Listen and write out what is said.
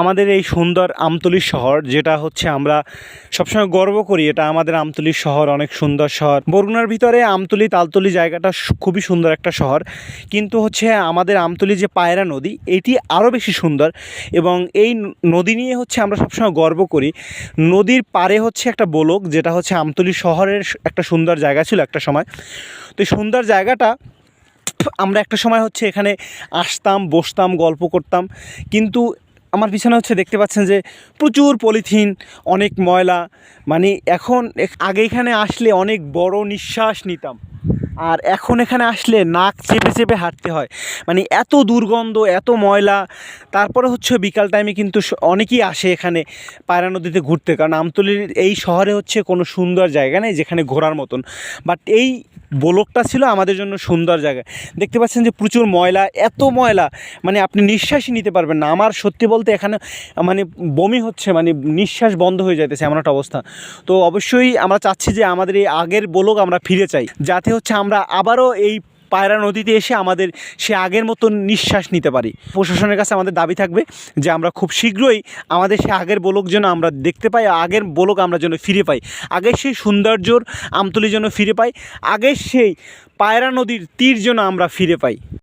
আমাদের এই সুন্দর আমতলী শহর, যেটা হচ্ছে আমরা সবসময় গর্ব করি, এটা আমাদের আমতলী শহর, অনেক সুন্দর শহর। বরগুনার ভিতরে আমতলী তালতলি জায়গাটা খুবই সুন্দর একটা শহর। কিন্তু হচ্ছে আমাদের আমতলি যে পায়রা নদী, এটি আরও বেশি সুন্দর এবং এই নদী নিয়ে হচ্ছে আমরা সবসময় গর্ব করি। নদীর পারে হচ্ছে একটা বোলক, যেটা হচ্ছে আমতলি শহরের একটা সুন্দর জায়গা ছিল একটা সময়। তো সুন্দর জায়গাটা আমরা একটা সময় হচ্ছে এখানে আসতাম, বসতাম, গল্প করতাম। কিন্তু আমার পিছনে হচ্ছে দেখতে পাচ্ছেন যে প্রচুর পলিথিন, অনেক ময়লা। মানে এখন আগে এখানে আসলে অনেক বড় নিঃশ্বাস নিতাম। আর এখন এখানে আসলে নাক চেপে চেপে হাঁটতে হয়। মানে এত দুর্গন্ধ, এত ময়লা, তারপরে হচ্ছে বিকাল টাইমে কিন্তু অনেকেই আসে এখানে পায়রা নদীতে ঘুরতে। কারণ আমতলির এই শহরে হচ্ছে কোনো সুন্দর জায়গা নেই যেখানে ঘোরার মতন। বাট এই বোলকটা ছিল আমাদের জন্য সুন্দর জায়গা। দেখতে পাচ্ছেন যে প্রচুর ময়লা, এত ময়লা। মানে আপনি নিঃশ্বাসই নিতে পারবেন না। আমার সত্যি বলতে এখানে মানে বমি হচ্ছে মানে নিঃশ্বাস বন্ধ হয়ে যাইতেছে এমন একটা অবস্থা। তো অবশ্যই আমরা চাচ্ছি যে আমাদের এই আগের বোলক আমরা ফিরে চাই। যাতে হচ্ছে আমরা আবারও এই পায়রা নদীতে এসে আমাদের সে আগের মতো নিঃশ্বাস নিতে পারি। প্রশাসনের কাছে আমাদের দাবি থাকবে যে আমরা খুব শীঘ্রই আমাদের সে আগের বোলক যেন আমরা দেখতে পাই, আগের বোলক আমরা যেন ফিরে পাই। আগের সেই সৌন্দর্যর আমতলি যেন ফিরে পাই আগের সেই পায়রা নদীর তীর যেন আমরা ফিরে পাই।